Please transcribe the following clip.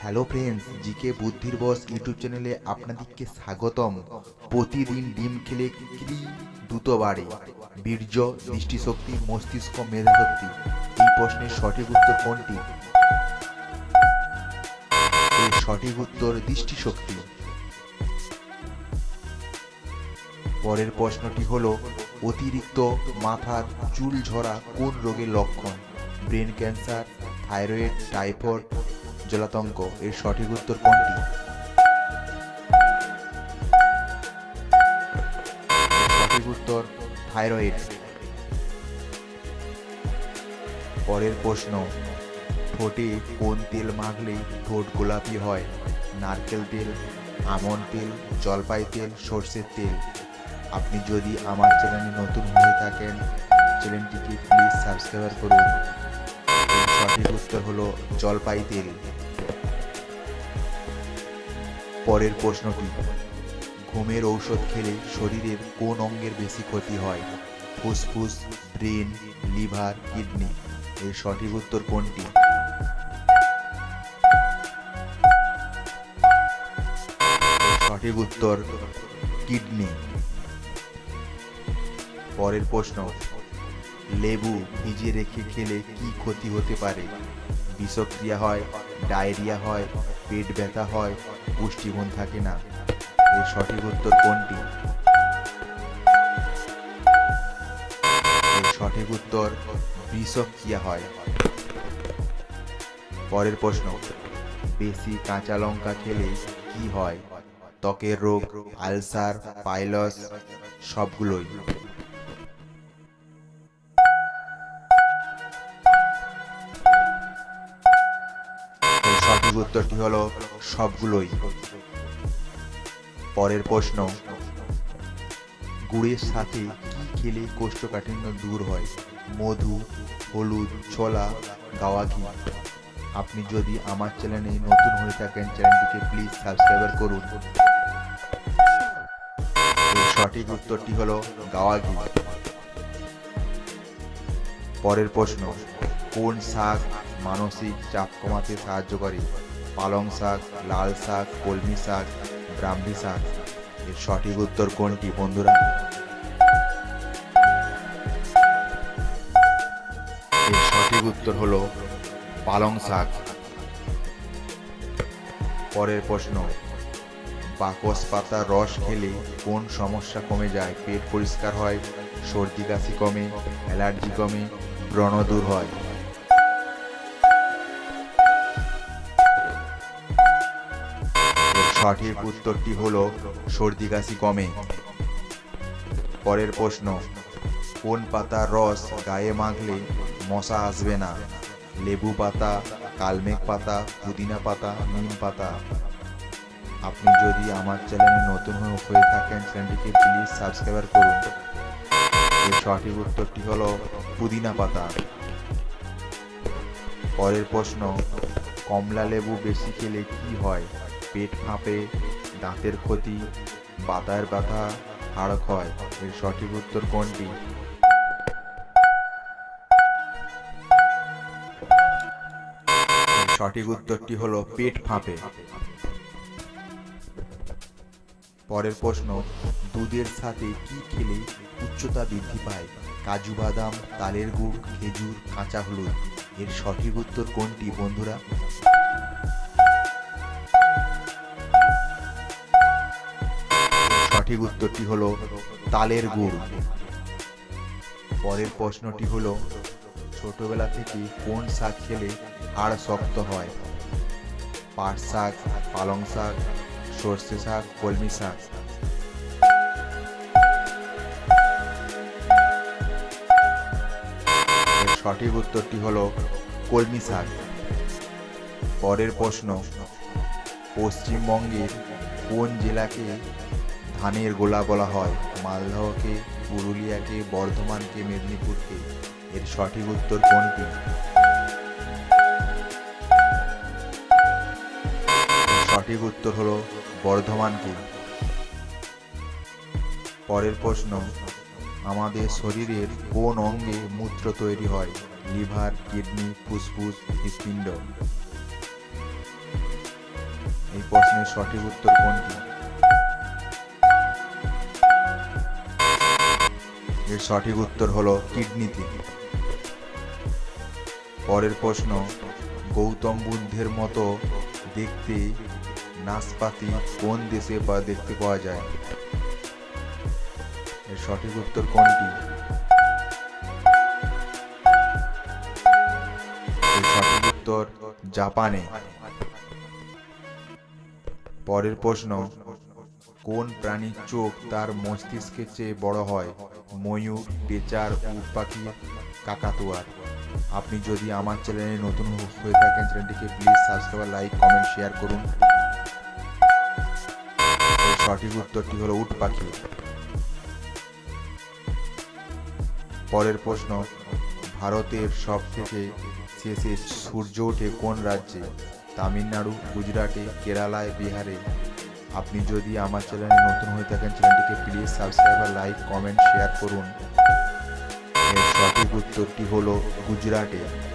Hello friends GK বুদ্ধির বস YouTube চ্যানেলে আপনাদেরকে স্বাগতম। প্রতিদিন ডিম খেলে কি দ্রুত বাড়ে? বীর্য, দৃষ্টিশক্তি, মস্তিষ্ক, মেধাশক্তি। এই প্রশ্নের সঠিক উত্তর কোনটি? এর সঠিক উত্তর দৃষ্টিশক্তি। পরের প্রশ্নটি হলো, অতিরিক্ত মাথার চুল ঝরা কোন রোগের লক্ষণ? ব্রেন ক্যান্সার, থাইরয়েড, টাইফয়েড জলাতঙ্ক এর সঠিক উত্তর কোনটি? সঠিক উত্তর, থাইরয়েড। পরের প্রশ্ন, ঠোঁটে কোন তেল মাখলে ঠোঁট গোলাপি হয়? নারকেল তেল আমন্ড তেল, জলপাই তেল, সর্ষের তেল। আপনি যদি আমার চ্যানেলে নতুন হয়ে থাকেন, চ্যানেলটিকে প্লিজ সাবস্ক্রাইব করুন। সঠিক উত্তর হলো জলপাই তেল। পরের প্রশ্নটি, ঘুমের ঔষধ খেলে শরীরের কোন অঙ্গের বেশি ক্ষতি হয়? ফুসফুস, ব্রেন, লিভার, কিডনি। এর সঠিক উত্তর কোনটি? সঠিক উত্তর, কিডনি। পরের প্রশ্ন লেবু ভিজিয়ে রেখে খেলে কি ক্ষতি হতে পারে? বিষক্রিয়া হয়, ডায়রিয়া হয়, পেট ব্যথা হয়, পুষ্টিগুণ থাকে না। এর সঠিক উত্তর কোনটি? সঠিক উত্তর, বিষক্রিয়া হয়। পরের প্রশ্ন, বেশি কাঁচা লঙ্কা খেলে কি হয়? ত্বকের রোগ, আলসার, পাইলস, সবগুলোই। সঠিক উত্তরটি হলো সবগুলোই। পরের প্রশ্ন, গুড়ের সাথে কি খেলে কোষ্ঠকাঠিন্য দূর হয়? মধু, হলুদ, ছোলা, গাওয়া ঘি। আপনি যদি আমার চ্যানেলে নতুন হয়ে থাকেন, চ্যানেলটিকে প্লিজ সাবস্ক্রাইব করুন। সঠিক উত্তরটি হলো গাওয়া ঘি। পরের প্রশ্ন, কোন শাক মানসিক চাপ কমাতে সাহায্য করে? পালং শাক, লাল শাক, কলমি শাক, ব্রাহ্মী শাক। এর সঠিক উত্তর কোনটি, বন্ধুরা? এর সঠিক উত্তর হলো পালং শাক। পরের প্রশ্ন, বাকস পাতার রস খেলে কোন সমস্যা কমে যায়? পেট পরিষ্কার হয়, সর্দি কাশি কমে, অ্যালার্জি কমে, ব্রণ দূর হয়। সঠিক উত্তরটি হলো, সর্দি কাশি কমে। পরের প্রশ্ন, কোন পাতার রস গায়ে মাখলে মশা আসবে না? লেবু পাতা, কালমেঘ পাতা, পুদিনা পাতা, নিম পাতা? আপনি যদি আমার চ্যানেলে নতুন হয়ে থাকেন, চ্যানেলটিকে প্লিজ সাবস্ক্রাইব করুন। এর সঠিক উত্তরটি হলো, পুদিনা পাতা। পরের প্রশ্ন কমলা লেবু বেশি খেলে কি হয়? পেট ফাঁপে, দাঁতের ক্ষতি, বাতার ব্যথা, হাড় ক্ষয়, এর সঠিক উত্তর কোনটি? সঠিক উত্তরটি হলো পেট ফাঁপে। পরের প্রশ্ন, দুধের সাথে কি খেলে উচ্চতা বৃদ্ধি পায়? কাজু বাদাম, তালের গুড়, খেজুর, কাঁচা হলুদ। এর সঠিক উত্তর কোনটি, বন্ধুরা? সঠিক উত্তরটি হলো তালের গুড়। পরের প্রশ্নটি হলো, ছোটবেলা থেকে কোন শাক খেলে হাড় শক্ত হয়? পাট শাক, পালং শাক, সর্ষে শাক, কলমি শাক। সঠিক উত্তরটি হলো কলমি শাক। পরের প্রশ্ন, পশ্চিমবঙ্গের কোন জেলাকে ধানের গোলা বলা হয়? মালদহকে, পুরুলিয়াকে, বর্ধমানকে, মেদিনীপুরকে? এর সঠিক উত্তর কোনটি? সঠিক উত্তর হলো বর্ধমানকে। পরের প্রশ্ন আমাদের শরীরের কোন অঙ্গে মূত্র তৈরি হয়? লিভার, কিডনি, ফুসফুস, হৃৎপিণ্ড। এই প্রশ্নের সঠিক উত্তর কোনটি? এর সঠিক উত্তর হলো কিডনিতে। পরের প্রশ্ন, গৌতম বুদ্ধের মতো দেখতে নাশপাতি কোন দেশে বা দেখতে পাওয়া যায়? এর সঠিক উত্তর কোনটি? সঠিক উত্তর জাপানে। পরের প্রশ্ন, কোন প্রাণীর চোখ তার মস্তিষ্কের চেয়ে বড় হয়? ময়ূর পেঁচার উট পাখি কাকাতুয়ার আপনি যদি আমার চ্যানেলে নতুন হয়ে থাকেন, চ্যানেলটিকে please subscribe, like, comment, share করুন। সঠিক উত্তরটি হলো উট পাখি। পরের প্রশ্ন, ভারতের সব থেকে শেষে সূর্য ওঠে কোন রাজ্যে? তামিলনাড়ু, গুজরাটে, কেরালায়, বিহারে। আপনি যদি আমার চ্যানেলে নতুন হয়ে থাকেন, চ্যানেলটিকে প্লিজ সাবস্ক্রাইব আর লাইক, কমেন্ট, শেয়ার করুন। এর সঠিক উত্তরটি হলো গুজরাটে।